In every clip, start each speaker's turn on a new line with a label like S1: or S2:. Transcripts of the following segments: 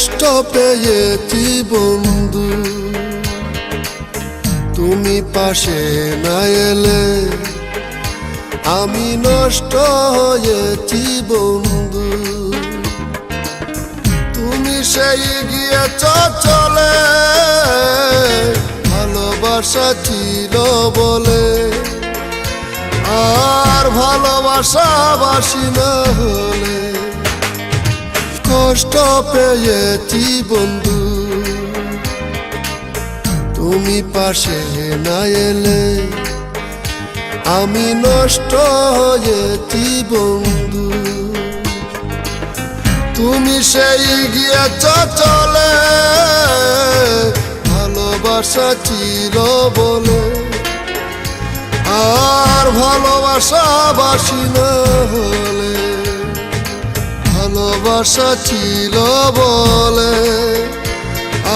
S1: কষ্ট পেয়েছি, বন্ধু। তুমি পাশে না এলে আমি নষ্ট হয়েছি, বন্ধু। তুমি সেই গিয়েছ চলে, ভালোবাসা ছিল বলে। আর ভালোবাসা বাসি না হলে কষ্ট পেয়েছি বন্ধু। তুমি পাশে না এলে আমি নষ্ট হয়েছি বন্ধু। তুমি সেই গিয়েছ চলে, ভালোবাসা ছিল বলে। আর ভালোবাসা বাসি না হলে ভালোবাসা ছিল বলে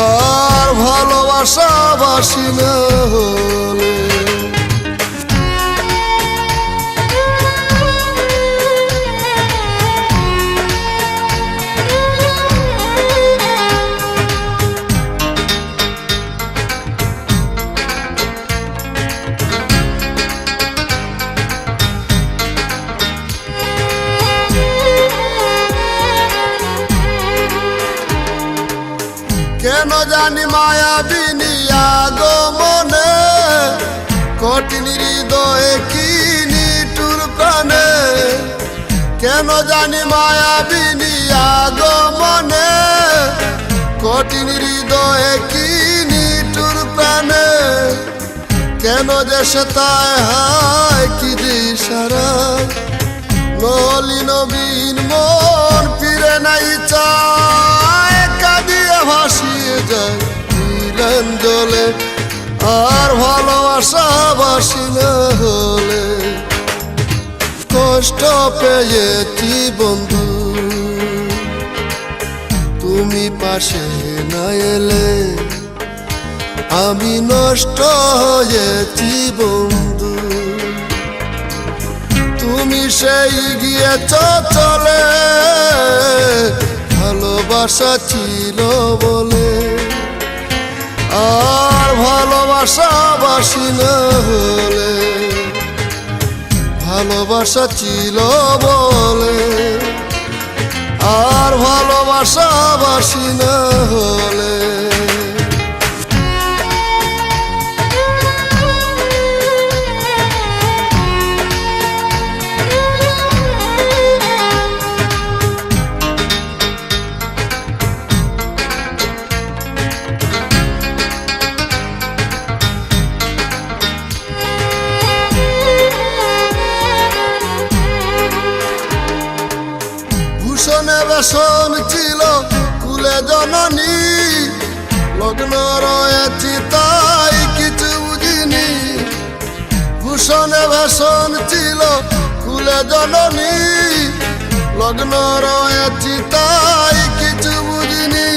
S1: আর ভালোবাসা বাসি না হলে। জানি মায়াবিনী আগমনে কঠিন হৃদয়ে কি নিটুর প্রাণে? কেন জানি মায়াবিনী আগমনে কঠিন হৃদয়ে কি নিটুর প্রাণে? কেন যে সে হায়, কি দিশারায়? নলি নবীন মন আর ভালোবাসা বাসি না হলে কষ্ট পেয়েছি বন্ধু? তুমি পাশে না এলে আমি নষ্ট হয়েছি বন্ধু? তুমি সেই গিয়েছ চলে, ভালোবাসা ছিল বলে বাসি না হলে ভালোবাসা ছিল বলে আর ভালোবাসা বাসি না বেসন ছিল কুলে জননী। লগ্ন রয়েছি তাই কিছু বুঝিনি। ভূষণে বেসন ছিল কুলে জননী। লগ্ন রয়েছি তাই কিছু বুঝিনি।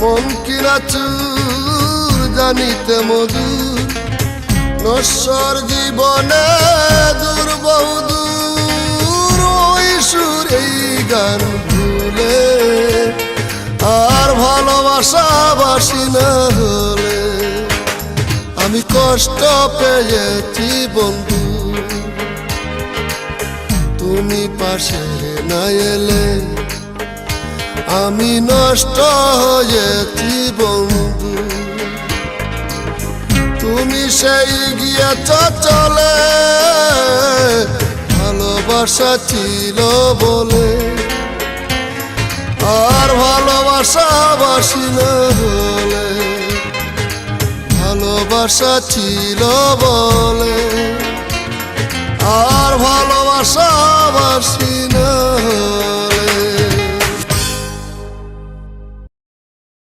S1: মন কিনা চুর জানিতে মধুর নশ্বর জীবনে দূর ভালোবাসা বাসি না হলে আমি কষ্ট পেয়েছি, বন্ধু। তুমি পাশে না এলে আমি নষ্ট হয়েছি, বন্ধু। তুমি সেই গিয়েছ চলে, ভালোবাসা ছিল বলে বাসি না হলে ভালোবাসা ছিল বলে। আর ভালোবাসা বাসি না হলে